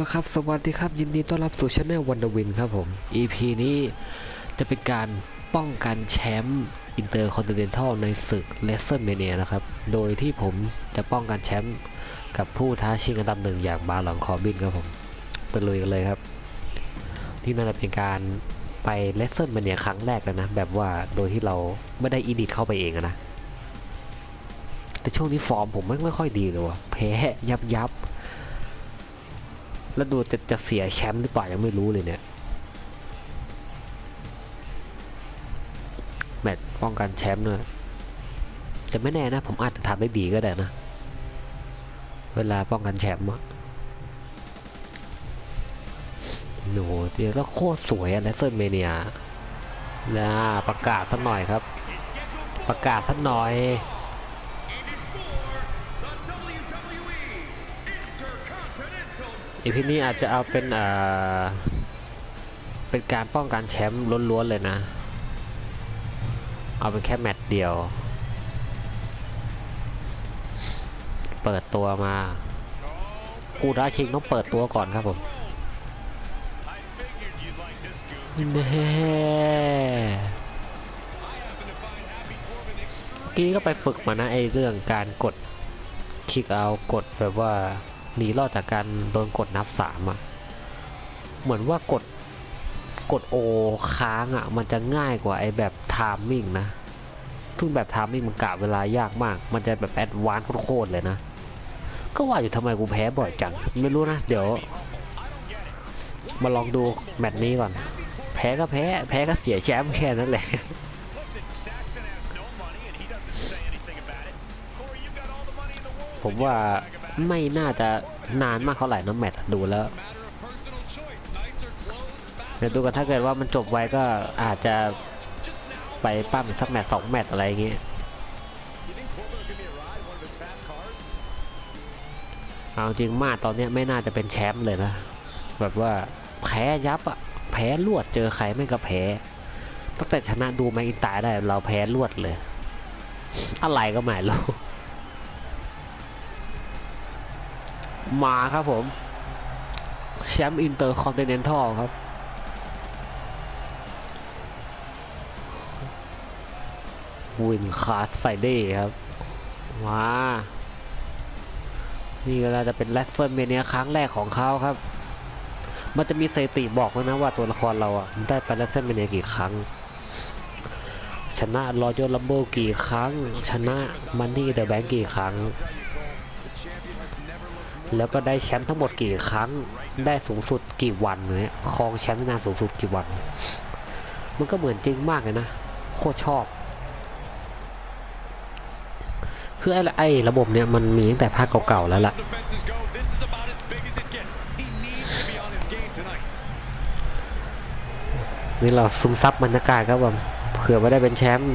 ละครับ สวัสดีครับ ยินดีต้อนรับสู่ช anel วันดวินครับผม EP นี้จะเป็นการป้องกันแชมป์อินเตอร์คอนติเนนทัลในศึกเลสเซอร์เมเนียนะครับ โดยที่ผมจะป้องกันแชมป์กับผู้ท้าชิงอันดับหนึ่งอย่างบาหลองคอร์บินครับผมไปลุยกันเลยครับ ที่น่าจะเป็นการไปเลสเซอร์เมเนียครั้งแรกแล้วนะ แบบว่าโดยที่เราไม่ได้อีดิทเข้าไปเองนะ แต่ช่วงนี้ฟอร์มผมไม่ไม่ค่อยดีเลยว่ะแพ้ยับยับ แล้วดูจะจะเสียแชมป์หรือเปล่ายังไม่รู้เลยเนี่ย แมตช์ป้องกันแชมป์เนี่ยจะไม่แน่นะ ผมอาจจะทำได้ดีก็ได้นะ เวลาป้องกันแชมป์อะโหเดี๋ยวแล้วโคตรสวยอะเลสเซอร์เมเนียนะประกาศสักหน่อยครับ ประกาศสักหน่อย อีพีนี้อาจจะเอาเป็นเอ่อเป็นการป้องกันแชมป์ล้วนๆเลยนะ เอาเป็นแค่แมตช์เดียว เปิดตัวมาผู้ท้าชิงต้องเปิดตัวก่อนครับผมแน่เมื่อกี้ก็ไปฝึกมานะไอเรื่องการกดคลิกเอากดแบบว่า หนีรอดจากการโดนกดนับสามอะ เหมือนว่ากดกดโอค้างอะ มันจะง่ายกว่าไอ้แบบไทามมิ่งนะทุกแบบไทามมิ่งมันกะเวลายากมาก มันจะแบบแอดวานซ์โคตรเลยนะ ก็ว่าอยู่ทำไมกูแพ้บ่อยจัง ไม่รู้นะ เดี๋ยว มาลองดูแมตช์นี้ก่อน แพ้ก็แพ้ แพ้ก็เสียแชมป์แค่นั้นแหละผมว่า ไม่น่าจะนานมากเท่าไหร่นะแมตช์ดูแล้วเดี๋ยวดูกันถ้าเกิดว่ามันจบไวก็อาจจะไปปั้มสักแมตช์สองแมตช์อะไรอย่างเงี้ยเอาจริงมาตอนนี้ไม่น่าจะเป็นแชมป์เลยนะ แบบว่าแพ้ยับอะแพ้รวดเจอใครไม่ก็แพ้ตั้งแต่ชนะดูแมกอินตายได้เราแพ้รวดเลย อะไรก็ไม่รู้ มาครับผมแชมป์อินเตอร์คอนติเนนทัลครับ วินคาสไซเดครับ มา นี่ก็น่าจะเป็นแรสเซอร์เมเนียครั้งแรกของเขาครับ มันจะมีสถิติบอกไว้นะว่าตัวละครเราอะ ได้ไปแรสเซอร์เมเนียกี่ครั้ง ชนะรอยัลลัมโบกี่ครั้ง ชนะมันนี่เดอะแบงกี่ครั้ง แล้วก็ได้แชมป์ทั้งหมดกี่ครั้ง ได้สูงสุดกี่วันเนี่ยครองแชมป์นานสูงสุดกี่วัน มันก็เหมือนจริงมากเลยนะ โคตรชอบ คือไอ้ไอ้ระบบเนี่ยมันมีตั้งแต่ภาคเก่าๆแล้วล่ะ นี่เราซึมซับบรรยากาศครับผมเผื่อไม่ได้เป็นแชมป์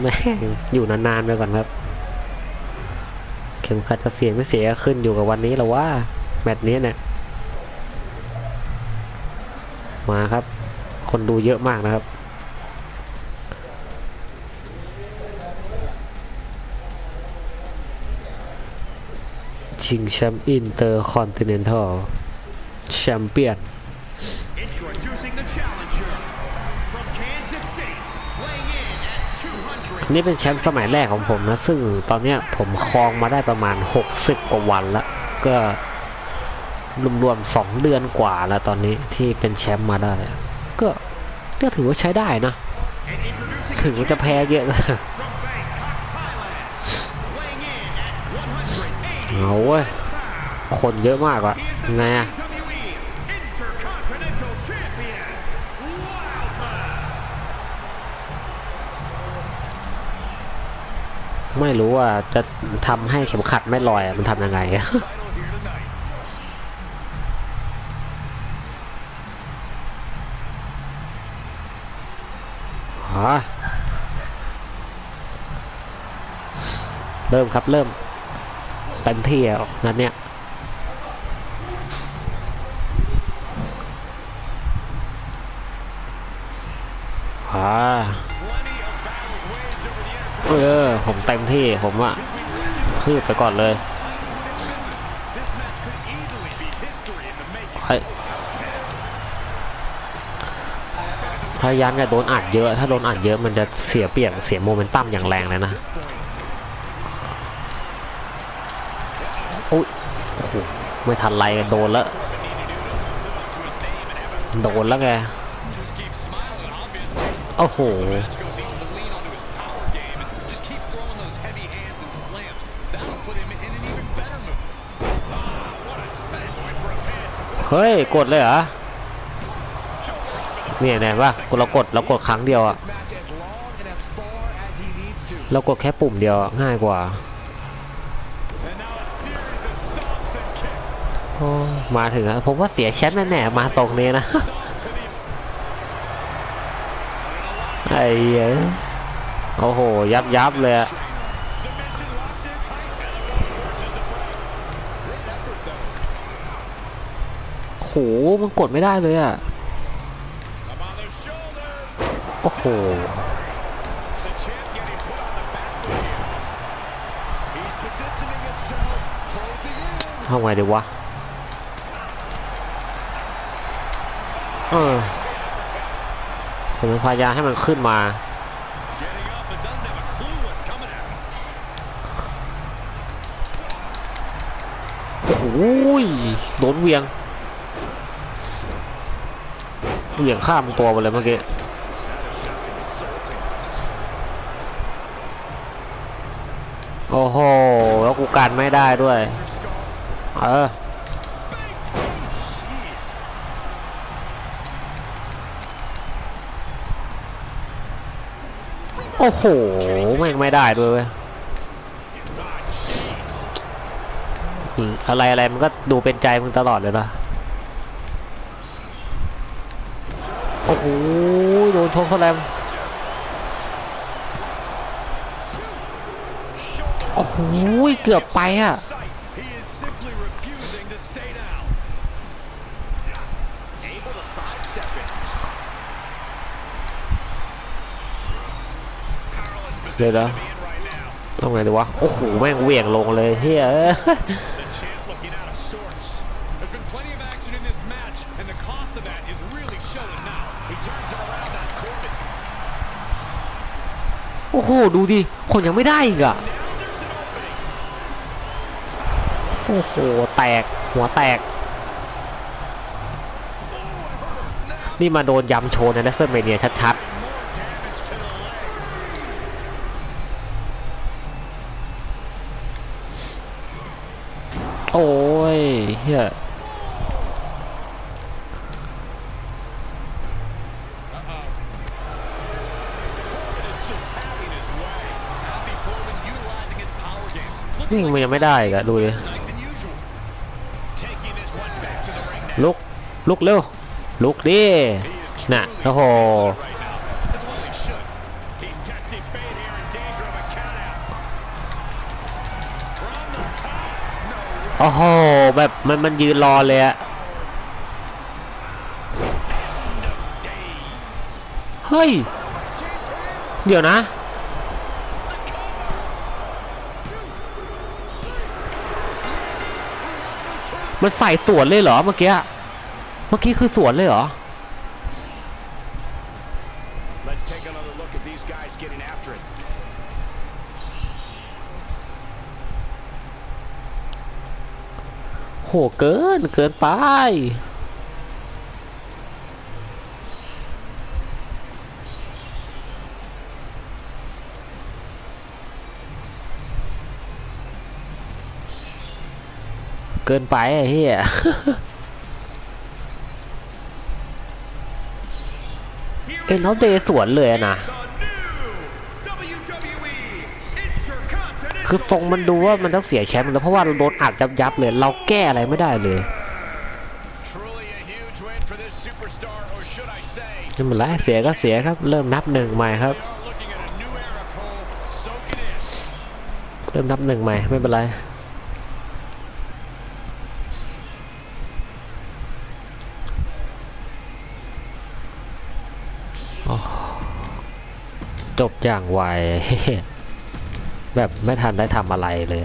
อยู่นานๆไปก่อนครับเข็มขัดจะเสียไม่เสียขึ้นอยู่กับวันนี้หล้วว่า แมตช์นี้เนี่ย มาครับ คนดูเยอะมากนะครับ ชิงแชมป์อินเตอร์คอนติเนนทัลแชมเปี้ยนนี่เป็นแชมป์สมัยแรกของผมนะ ซึ่งตอนนี้ผมครองมาได้ประมาณ 60 กว่าวันแล้ว ก็ รวมๆสองเดือนกว่าแล้วตอนนี้ที่เป็นแชมป์มาได้ ก็ก็ถือว่าใช้ได้นะ ถึงว่าจะแพ้เยอะก็ from Bangkok, Thailand, weighing in at 180. เอาเว้ย คนเยอะมากอะไงอะไม่รู้ว่าจะทำให้เข็มขัดไม่ลอยมันทำยังไง อ๋อเริ่มครับเริ่มเต็มที่แล้วนั้นเนี่ยอ่าเออผมเต็มที่ผมอะคืบไปก่อนเลย พยายามอย่โดนอัดเยอะ ถ้าโดนอัดเยอะมันจะเสียเปรียบเสียโมเมนตัมอย่างแรงเลยนะอุ้ยโอ้ไม่ทันไรโดนละโดนแล้วไงโอ้โหเฮ้ย กดเลยเหรอ เนี่ยนะว่าเรากดเรากดครั้งเดียวอะเรากดแค่ปุ่มเดียวง่ายกว่ามาถึงผมว่าเสียแชมป์แน่ๆมาทรงนี้นะไอ้โอ้โห ยับยับเลยโหมันกดไม่ได้เลยอะ โอ้โหทำไงดีวะ เออผมพยายามให้มันขึ้นมา โอ้ยโดนเวียง เวียงข้ามตัวไปเลยเมื่อกี้ โอ้โห แล้ว กันไม่ได้ด้วย เออโอ้โหแม่งไม่ได้ด้วยเว้ยอืมอะไรอะไรมันก็ดูเป็นใจมึงตลอดเลยนะโอ้โหโดนทงสลม โอ้โหเกือบไปอะเดี๋ยวนต้องไงดีวะ โอ้โห แม่งเวียงลงเลยเฮียโอ้โห ดูดิคนยังไม่ได้อีกอะ โอ้โห แตก หัวแตก นี่มาโดนยำโชว์ในเลสเซอร์เมเนียชัด More damage to the leg. ๆโอ้ยเฮีย Corbin is just having his way. Happy Corbin utilizing his power game. นี่มันยังไม่ได้อีกอะดูดิ Night than ลุกเร็ว ลุกดิน่ะโอ้โหโอ้โห แบบมันมันยืนรอเลยอะเฮ้ย เดี๋ยวนะ มันใส่สวนเลยเหรอเมื่อกี้ เมื่อกี้คือสวนเลยเหรอ Let's take another look at these guys getting after it. โหเกินเกินไป เกินไปไอ้เหี้ย เอ็น is เอาเดย์สวนเลยนะ คือทรงมันดูว่ามันต้องเสียแชมป์แล้วเพราะว่าเราโดนอัดยับยับเลย เราแก้อะไรไม่ได้เลย Truly a huge win for this superstar, or should I say, ไม่เป็นไรเสียก็เสียครับ เริ่มนับหนึ่งใหม่ครับ เริ่มนับหนึ่งใหม่ไม่เป็นไร จบอย่างไว แบบไม่ทันได้ทำอะไรเลย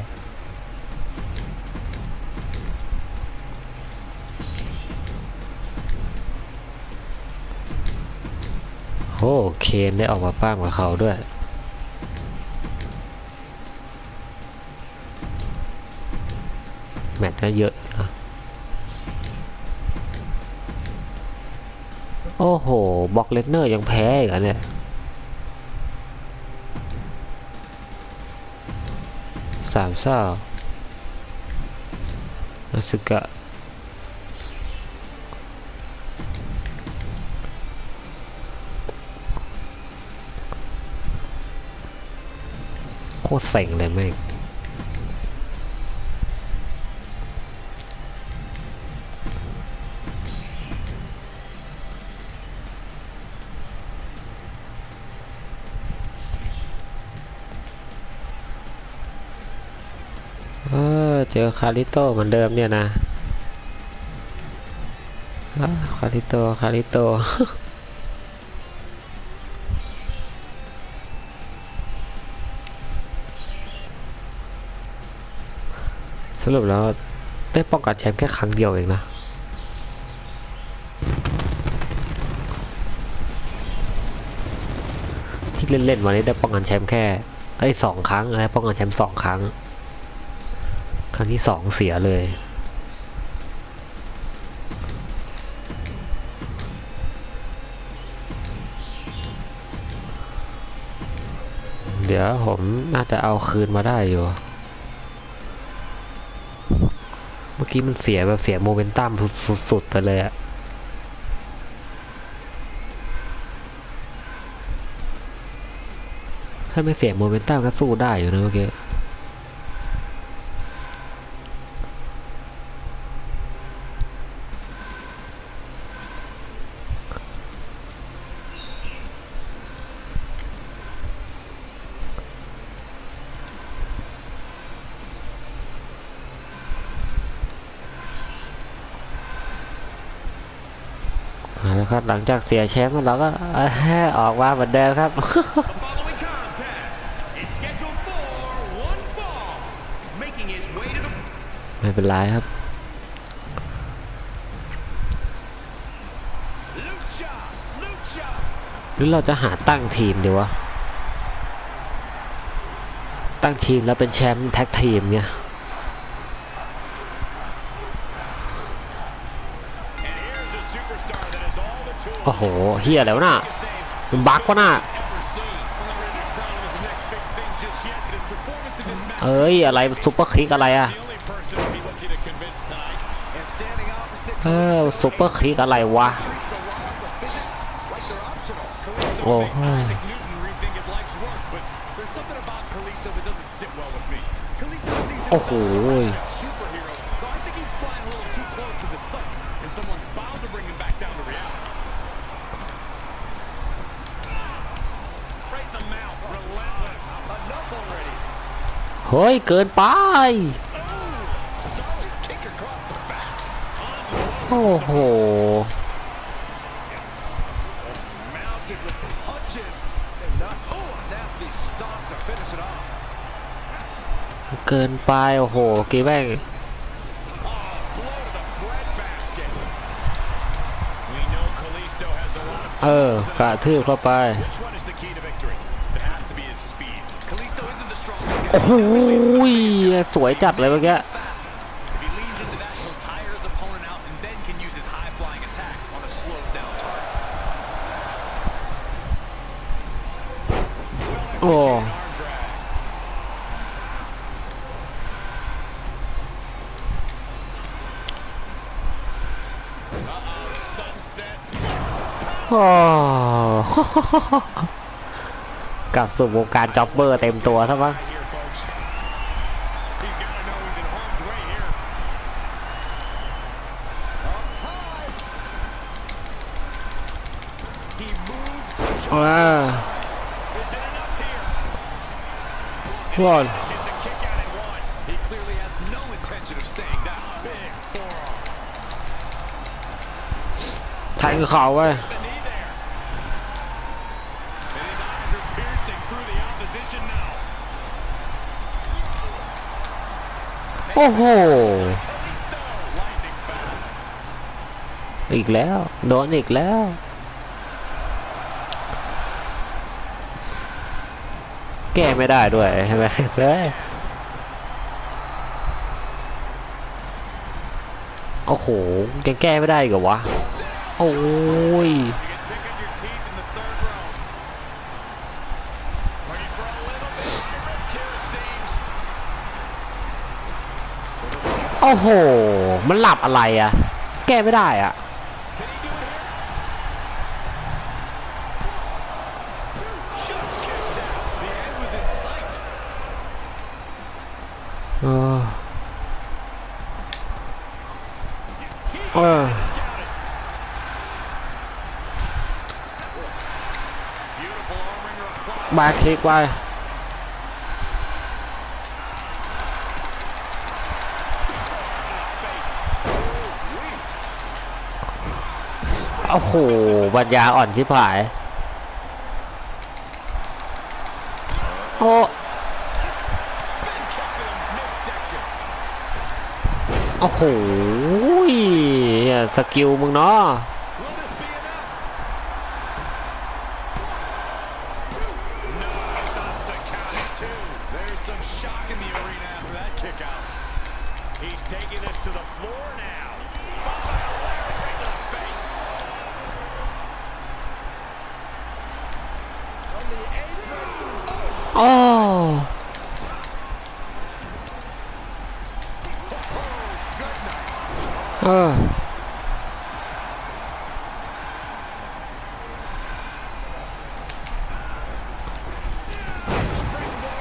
โอเคนได้ออกมาป้ามกับเขาด้วยแมตช์ก็เยอะนะโอ้โหบ็อกเลสเนอร์ยังแพ้อีกเหรอเนี่ย สามเศร้ารู้สึกะโคตรเส็งเลยแม่ง เจอคาริโตเหมือนเดิมเนี่ยนะคาริโตคาริโตสรุปแล้วได้ป้องกันแชมป์แค่ครั้งเดียวเองนะที่เล่นๆมานี้ได้ป้องกันแชมป์แค่ไอ้สองครั้งได้ป้องกันแชมป์สองครั้ง ครั้งที่สองเสียเลย เดี๋ยวผมน่าจะเอาคืนมาได้อยู่ เมื่อกี้มันเสียแบบเสียโมเมนตัมสุดๆไปเลยอะถ้าไม่เสียโมเมนตัมก็สู้ได้อยู่นะเมื่อกี้ ล้วครับหลังจากเสียแชมป์เราก็อออกมาเหมือนเดิมครับไม่เป็นไรครับหรือเราจะหาตั้งทีมดีวะ ตั้งทีมแล้วเป็นแชมป์แท็กทีมเนี่ย โอ้โหเฮียแล้วน่ะมันบักวะน่ะเอ้ย อะไรซุปเปอร์คิกอะไรอะเออซุปเปอร์คิกอะไรวะ โอ้โอ้โห เฮ้ย เกินไป โอ้โห เกินไป โอ้โห กีแม่งเออกระทืบเข้าไป โอ้โหสวยจัดเลยเมื่อกี้โอ้กับสูบวงการจ็อบเบอร์เต็มตัวใช่ไหม วอน Gets a kick out at one. He clearly has no intention of staying down. Big forearm. แทงเข่าไว้ The knee there. And his eyes are piercing through the opposition now. โอ้โห Kalisto, lightning fast. อีกแล้ว โดนอีกแล้ว แก้ไม่ได้ด้วยใช่ไหมเฮ้ยโอ้โหยัแก้ไม่ได้กับวะ โอ้ยโอ้โห มันหลับอะไรอะแก้ไม่ได้อะ เออแบกคิกโอ้โหบรรยาอ่อนที่ผาย โอ้ Spin kick to the midsection. โอ้โหสกิลมึงเนาะ Will this เออ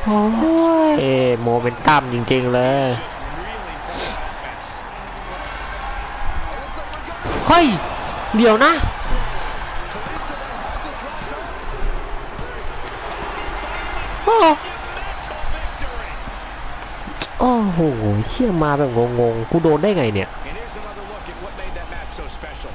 โอ้ยโมเมนตัมจริง ๆ เลย Just really full of offense. เฮ้ย เดี๋ยวนะโอ้ Mental victory. โอ้โหเชี่ยมาแบบงงๆ กูโดนได้ไงเนี่ย And here's another look at what made that match so special.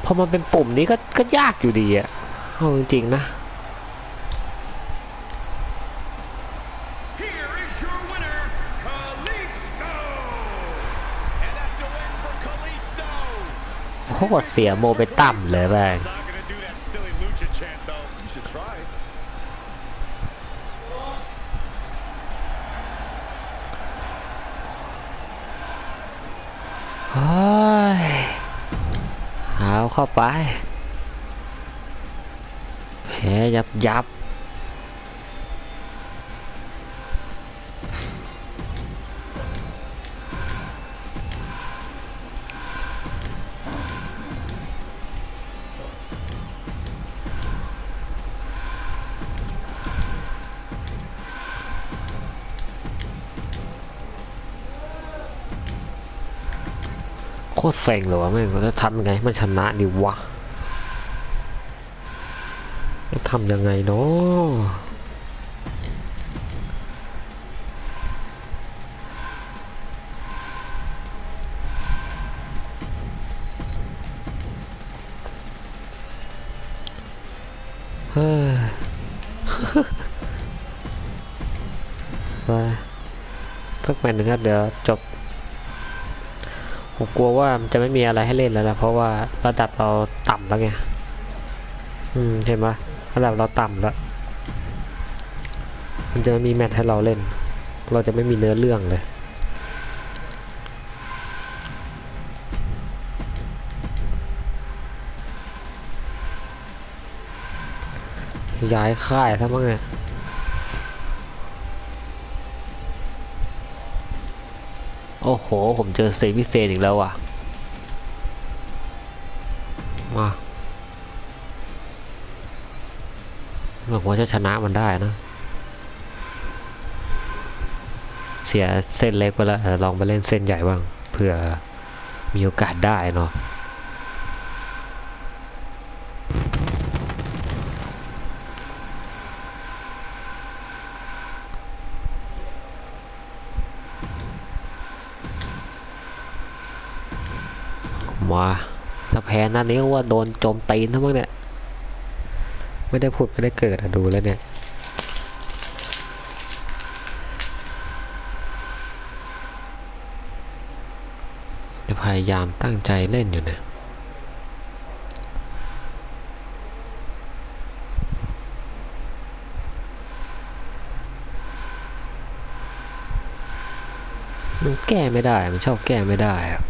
พ อมันเป็นปุ่มนี้ก็ก็ยากอยู่ดีอะเอาจริงๆนะ Here is your winner, Kalisto. And that's a win for Kalisto. โคตรเสียโมเมนตัมเลยแม่ง เข้าไปแผลยับยับ เซ็งเลยวะแม่งเราจะทำยังไงมันชนะดีวะจะทำยังไงเนาะเฮ้ยไปสักแมตช์หนึ่งครับเดี๋ยวจบ ผมกลัวว่ามันจะไม่มีอะไรให้เล่นแล้วนะเพราะว่าระดับเราต่ำแล้วไง อืมเห็นปะระดับเราต่ำแล้ว มันจะไม่มีแมตช์ให้เราเล่น เราจะไม่มีเนื้อเรื่องเลยย้ายค่ายซะมั้งเนี่ย อ้โห ผมเจอเซมิเซนอีกแล้วอะ มาหวังว่าจะชนะมันได้นะ เสียเส้นเล็กไปแล้วลองไปเล่นเส้นใหญ่บ้างเผื่อมีโอกาสได้เนาะ มา แพ้นัดนี้ก็ว่าโดนโจมตีนทั้งมั้งเนี่ย ไม่ได้พูดไม่ได้เกิดอะดูแล้วเนี่ยจะพยายามตั้งใจเล่นอยู่นะมันแก้ไม่ได้ มันชอบแก้ไม่ได้อะ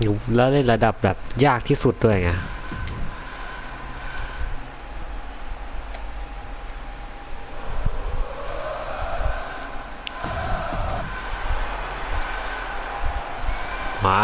อยู่แล้วเล่นระดับแบบยากที่สุดด้วยไงมา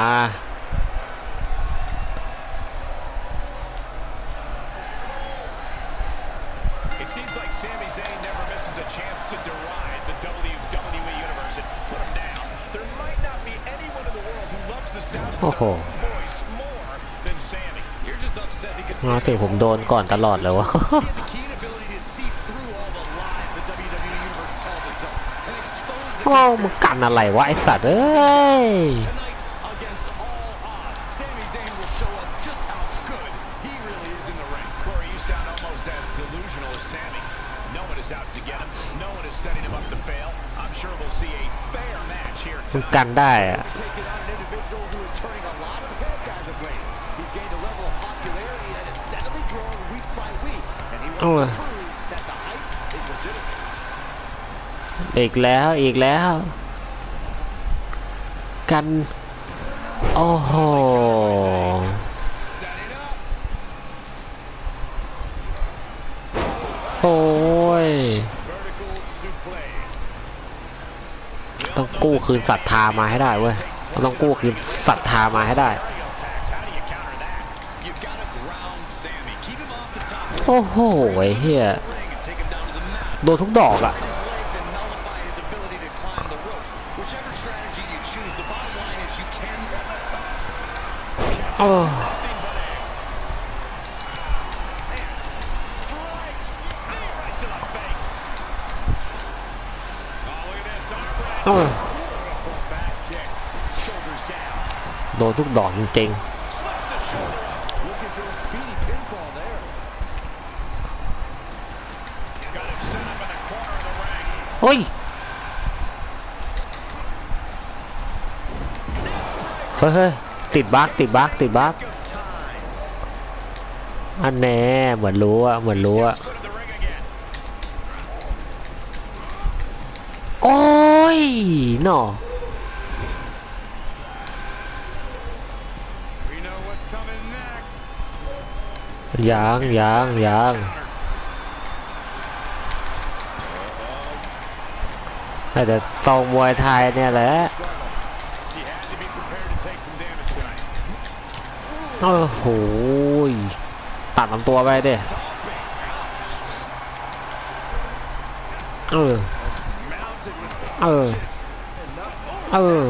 มาถึงผมโดนก่อนตลอดเลยวะ he has a keen ability to see through all the lies the WWE Universe tells itself and expose the โอ้มึงกันอะไรวะไอสัตว์เอ้ย Tonight, against all odds, Sami Zayn will show อีกแล้วอีกแล้ว กัน โอ้โหโอ้ย ต้องกู้คืนศรัทธามาให้ได้เว้ย ต้องกู้คืนศรัทธามาให้ได้ โอ้โหไอ้เฮีย the ring and take him down to the mat. โดนทุกดอกอะ His legs and nullify his ability to climb the ropes. Whichever strategy you choose, the bottom line is you can โอ้ Nothing but air. Strikes. Knee right to the face. Oh, look at this. Arm wrench. โอ้ Beautiful back kick. Shoulders down. โดนทุกดอกจริง Slips เฮ้ยเฮ้ย เฮ้ยติดบั๊กติดบั๊กติดบั๊ก Good time. อันแน่เหมือนรู้อะเหมือนรู้อะ Foot of the ring again. โอ้ยหนอ We know what's coming next. ยังยังยัง Counter. ให้ แต่ทรงมวยไทยเนี่ยแหละโอ้โหตัดลำตัวไปเด้เออ เออ เออ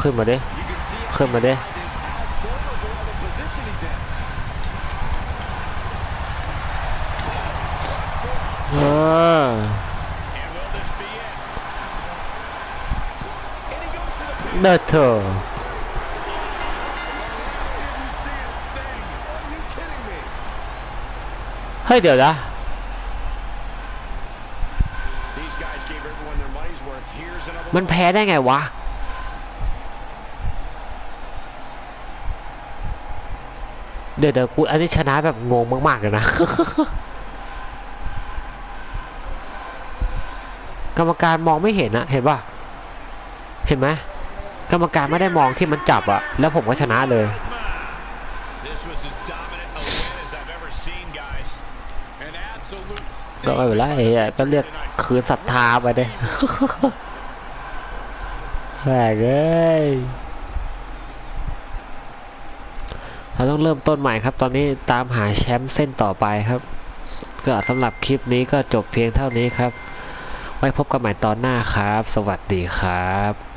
ขึ้นมาเด้ขึ้นมาเด้ เออเดอเธอเฮ้ยเดี๋ยวนะมันแพ้ได้ไงวะเดี๋ยวเดี๋ยวกูอันนี้ชนะแบบงงมากๆเลยนะ กรรมการมองไม่เห็นอะเห็นป่ะเห็นไหมกรรมการไม่ได้มองที่มันจับอะแล้วผมก็ชนะเลยก็ไม่เป็นไรอ้เหี้ยก็เรียกคืนศรัทธาไปเด้แหกเอ้ยเราต้องเริ่มต้นใหม่ครับ ตอนนี้ตามหาแชมป์เส้นต่อไปครับ ก็สำหรับคลิปนี้ก็จบเพียงเท่านี้ครับ ไว้พบกันใหม่ตอนหน้าครับ สวัสดีครับ